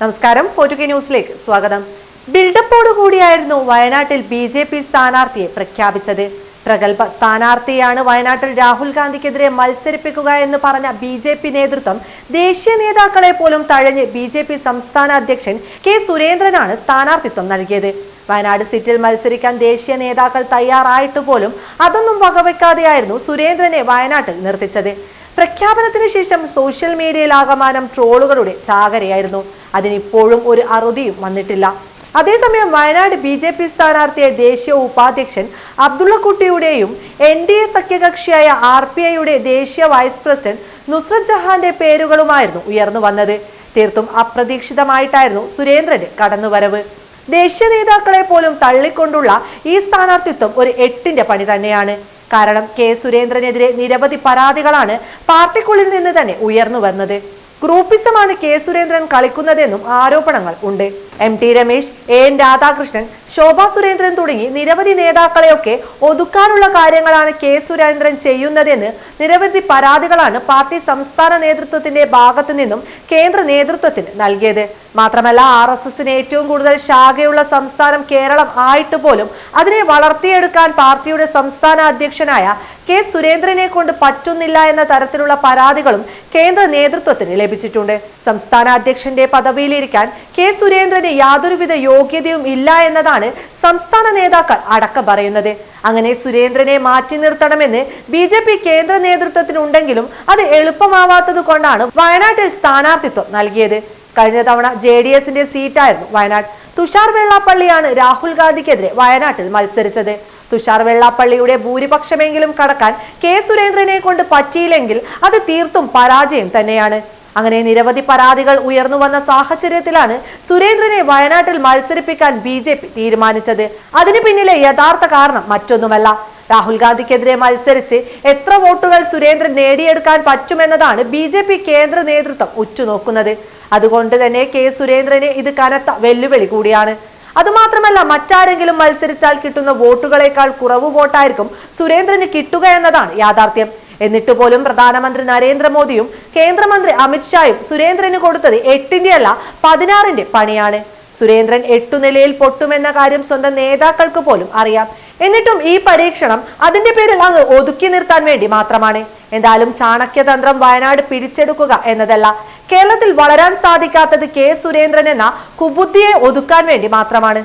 നമസ്കാരം ഫോർട്ടു കെ ന്യൂസിലേക്ക് സ്വാഗതം. ബിൽഡപ്പോടു കൂടിയായിരുന്നു വയനാട്ടിൽ ബി ജെ പി സ്ഥാനാർത്ഥിയെ പ്രഖ്യാപിച്ചത്. പ്രഗത്ഭ സ്ഥാനാർത്ഥിയാണ് വയനാട്ടിൽ രാഹുൽ ഗാന്ധിക്കെതിരെ മത്സരിപ്പിക്കുക എന്ന് പറഞ്ഞ ബി ജെ പി നേതൃത്വം ദേശീയ നേതാക്കളെ പോലും തഴഞ്ഞ് ബി ജെ പി സംസ്ഥാന അധ്യക്ഷൻ കെ സുരേന്ദ്രനാണ് സ്ഥാനാർത്ഥിത്വം നൽകിയത്. വയനാട് സീറ്റിൽ മത്സരിക്കാൻ ദേശീയ നേതാക്കൾ തയ്യാറായിട്ട് പോലും അതൊന്നും വകവെക്കാതെയായിരുന്നു സുരേന്ദ്രനെ വയനാട്ടിൽ നിർത്തിച്ചത്. പ്രഖ്യാപനത്തിന് ശേഷം സോഷ്യൽ മീഡിയയിൽ മീഡിയയിലാകമാനം ട്രോളുകളുടെ ചാകരയായിരുന്നു. അതിനിപ്പോഴും ഒരു അറുതിയും വന്നിട്ടില്ല. അതേസമയം വയനാട് ബി ജെ പി സ്ഥാനാർത്ഥിയെ ദേശീയ ഉപാധ്യക്ഷൻ അബ്ദുള്ളക്കുട്ടിയുടെയും എൻ ഡി എ സഖ്യകക്ഷിയായ ആർ പി ഐയുടെ ദേശീയ വൈസ് പ്രസിഡന്റ് നുസ്രത് ജഹാന്റെ പേരുകളുമായിരുന്നു ഉയർന്നു വന്നത്. തീർത്തും അപ്രതീക്ഷിതമായിട്ടായിരുന്നു സുരേന്ദ്രന്റെ കടന്നുവരവ്. ദേശീയ നേതാക്കളെ പോലും തള്ളിക്കൊണ്ടുള്ള ഈ സ്ഥാനാർത്ഥിത്വം ഒരു എട്ടിന്റെ പണി തന്നെയാണ്. കാരണം കെ സുരേന്ദ്രനെതിരെ നിരവധി പരാതികളാണ് പാർട്ടിക്കുള്ളിൽ നിന്ന് തന്നെ ഉയർന്നു വന്നത് ഗ്രൂപ്പിസമാണ് കെ സുരേന്ദ്രൻ കളിക്കുന്നതെന്നും ആരോപണങ്ങൾ ഉണ്ട്. M T Ramesh A N Radhakrishnan Shobha Surendran തുടങ്ങി നിരവധി നേതാക്കളെയൊക്കെ ഒതുക്കാനുള്ള കാര്യങ്ങളാണ് കെ സുരേന്ദ്രൻ ചെയ്യുന്നതെന്ന് നിരവധി പരാതികളാണ് പാർട്ടി സംസ്ഥാന നേതൃത്വത്തിന്റെ ഭാഗത്തു നിന്നും കേന്ദ്ര നേതൃത്വത്തിന് നൽകിയത്. മാത്രമല്ല ആർ എസ് എസിന് ഏറ്റവും കൂടുതൽ ശാഖയുള്ള സംസ്ഥാനം കേരളം ആയിട്ട് പോലും അതിനെ വളർത്തിയെടുക്കാൻ പാർട്ടിയുടെ സംസ്ഥാന അധ്യക്ഷനായ കെ സുരേന്ദ്രനെ കൊണ്ട് പറ്റുന്നില്ല എന്ന തരത്തിലുള്ള പരാതികളും കേന്ദ്ര നേതൃത്വത്തിന് ലഭിച്ചിട്ടുണ്ട്. സംസ്ഥാന അധ്യക്ഷന്റെ പദവിയിലിരിക്കാൻ കെ സുരേന്ദ്രന് യാതൊരുവിധ യോഗ്യതയും ഇല്ല എന്നതാണ് സംസ്ഥാന നേതാക്കൾ അടക്കം പറയുന്നത്. അങ്ങനെ സുരേന്ദ്രനെ മാറ്റി നിർത്തണമെന്ന് ബി ജെ പി കേന്ദ്ര നേതൃത്വത്തിനുണ്ടെങ്കിലും അത് എളുപ്പമാവാത്തത് കൊണ്ടാണ് വയനാട്ടിൽ സ്ഥാനാർത്ഥിത്വം നൽകിയത്. കഴിഞ്ഞ തവണ ജെ ഡി എസിന്റെ സീറ്റായിരുന്നു വയനാട്. തുഷാർ വെള്ളാപ്പള്ളിയാണ് രാഹുൽ ഗാന്ധിക്കെതിരെ വയനാട്ടിൽ മത്സരിച്ചത്. തുഷാർ വെള്ളാപ്പള്ളിയുടെ ഭൂരിപക്ഷമെങ്കിലും കടക്കാൻ കെ സുരേന്ദ്രനെ കൊണ്ട് പറ്റിയില്ലെങ്കിൽ അത് തീർത്തും പരാജയം തന്നെയാണ്. അങ്ങനെ നിരവധി പരാതികൾ ഉയർന്നു വന്ന സാഹചര്യത്തിലാണ് സുരേന്ദ്രനെ വയനാട്ടിൽ മത്സരിപ്പിക്കാൻ ബി ജെ പി തീരുമാനിച്ചത്. അതിന് പിന്നിലെ യഥാർത്ഥ കാരണം മറ്റൊന്നുമല്ല. രാഹുൽ ഗാന്ധിക്കെതിരെ മത്സരിച്ച് എത്ര വോട്ടുകൾ സുരേന്ദ്രൻ നേടിയെടുക്കാൻ പറ്റുമെന്നതാണ് ബി കേന്ദ്ര നേതൃത്വം ഉറ്റുനോക്കുന്നത്. അതുകൊണ്ട് തന്നെ കെ സുരേന്ദ്രന് ഇത് കനത്ത വെല്ലുവിളി കൂടിയാണ്. അതുമാത്രമല്ല മറ്റാരെങ്കിലും മത്സരിച്ചാൽ കിട്ടുന്ന വോട്ടുകളേക്കാൾ കുറവ് വോട്ടായിരിക്കും സുരേന്ദ്രന് കിട്ടുക എന്നതാണ് യാഥാർത്ഥ്യം. എന്നിട്ട് പോലും പ്രധാനമന്ത്രി നരേന്ദ്രമോദിയും കേന്ദ്രമന്ത്രി അമിത്ഷായും സുരേന്ദ്രന് കൊടുത്തത് എട്ടിന്റെ അല്ല പതിനാറിന്റെ പണിയാണ്. സുരേന്ദ്രൻ എട്ടു നിലയിൽ പൊട്ടുമെന്ന കാര്യം സ്വന്തം നേതാക്കൾക്ക് പോലും അറിയാം. എന്നിട്ടും ഈ പരീക്ഷണം അതിന്റെ പേരിൽ അങ്ങ് ഒതുക്കി നിർത്താൻ വേണ്ടി മാത്രമാണ്. എന്തായാലും ചാണക്യതന്ത്രം വയനാട് പിടിച്ചെടുക്കുക എന്നതല്ല. കേരളത്തിൽ വളരാൻ സാധിക്കാത്തത് കെ സുരേന്ദ്രൻ എന്ന കുബുദ്ധിയെ ഒതുക്കാൻ വേണ്ടി മാത്രമാണ്.